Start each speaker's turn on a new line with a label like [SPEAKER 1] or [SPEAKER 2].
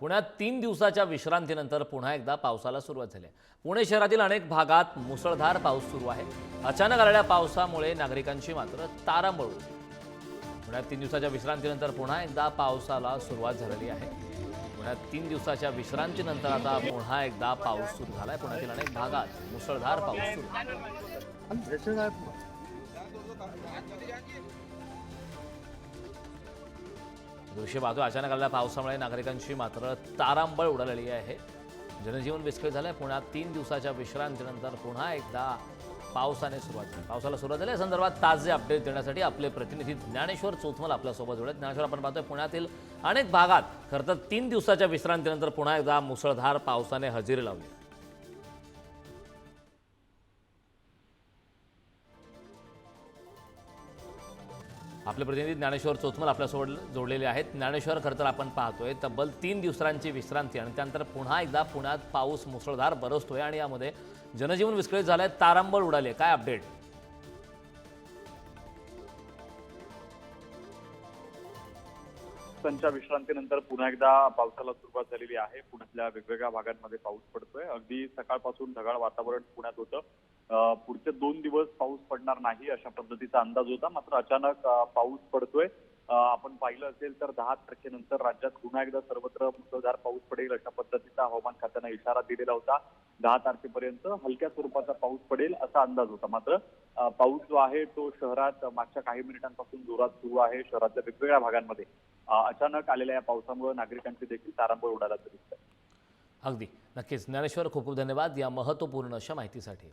[SPEAKER 1] पुण्यात तीन दिवसाच्या विश्रांतीनंतर पुन्हा एकदा पावसाला सुरुवात झाली आहे. पुणे शहरातील अनेक भागात मुसळधार पाऊस सुरू आहे. अचानक आलेल्या पावसामुळे नागरिकांची मात्र तारांबळ पुण्यात तीन दिवसाच्या विश्रांतीनंतर पुन्हा एकदा पावसाला सुरुवात झालेली आहे. पुण्यात तीन दिवसाच्या विश्रांतीनंतर आता पुन्हा एकदा पाऊस सुरू झालाय. पुण्यातील अनेक भागात मुसळधार पाऊस सुरू आहे. दृश्य पाहतो अचानक आलेल्या पावसामुळे नागरिकांची मात्र तारांबळ उडालेली आहे. जनजीवन विस्कळीत आहे पुण्यात तीन दिवसाच्या विश्रांतीनंतर पुन्हा एकदा पावसाने सुरुवात झाली. पावसाला सुरुवात झाली. या संदर्भात ताजे अपडेट देण्यासाठी आपले प्रतिनिधी ज्ञानेश्वर चोथमल आपल्यासोबत जोडत ज्ञानेश्वर आपण पाहतोय पुण्यातील अनेक भागात खरं तर तीन दिवसाच्या विश्रांतीनंतर पुन्हा एकदा मुसळधार पावसाने हजेरी लावली. आपले प्रतिनिधी ज्ञानेश्वर चोथमल आपल्यासोबत जोडलेले आहेत. ज्ञानेश्वर खरं तर आपण पाहतोय तब्बल तीन दिवसांची विश्रांती आणि त्यानंतर पुन्हा एकदा पुण्यात पाऊस मुसळधार बरसतोय आणि यामध्ये जनजीवन विस्कळीत झालंय. तारांबळ उडाले काय अपडेट
[SPEAKER 2] त्यांच्या विश्रांतीनंतर पुन्हा एकदा पावसाला सुरुवात झालेली आहे. पुण्यातल्या वेगवेगळ्या भागांमध्ये पाऊस पडतोय. अगदी सकाळपासून ढगाळ वातावरण पुण्यात होतं. पुढचे दोन दिवस पाऊस पडणार नाही अशा पद्धतीचा अंदाज होता. मात्र अचानक पाऊस पडतोय. आपण पाहिलं असेल तर दहा तारखेनंतर राज्यात पुन्हा एकदा सर्वत्र मुसळधार पाऊस पडेल अशा पद्धतीचा हवामान खात्यानं इशारा दिलेला होता. दहा तारखेपर्यंत हलक्या स्वरूपाचा पाऊस पडेल असा अंदाज होता. मात्र पाऊस जो आहे तो शहरात मागच्या काही मिनिटांपासून जोरात सुरू आहे. शहरातल्या वेगवेगळ्या भागांमध्ये अचानक आलेल्या या पावसामुळे नागरिकांची देखील तारांबळ उडाला दिसत
[SPEAKER 1] अगदी. नक्कीच ज्ञानेश्वर खूप खूप धन्यवाद या महत्त्वपूर्ण अशा माहितीसाठी.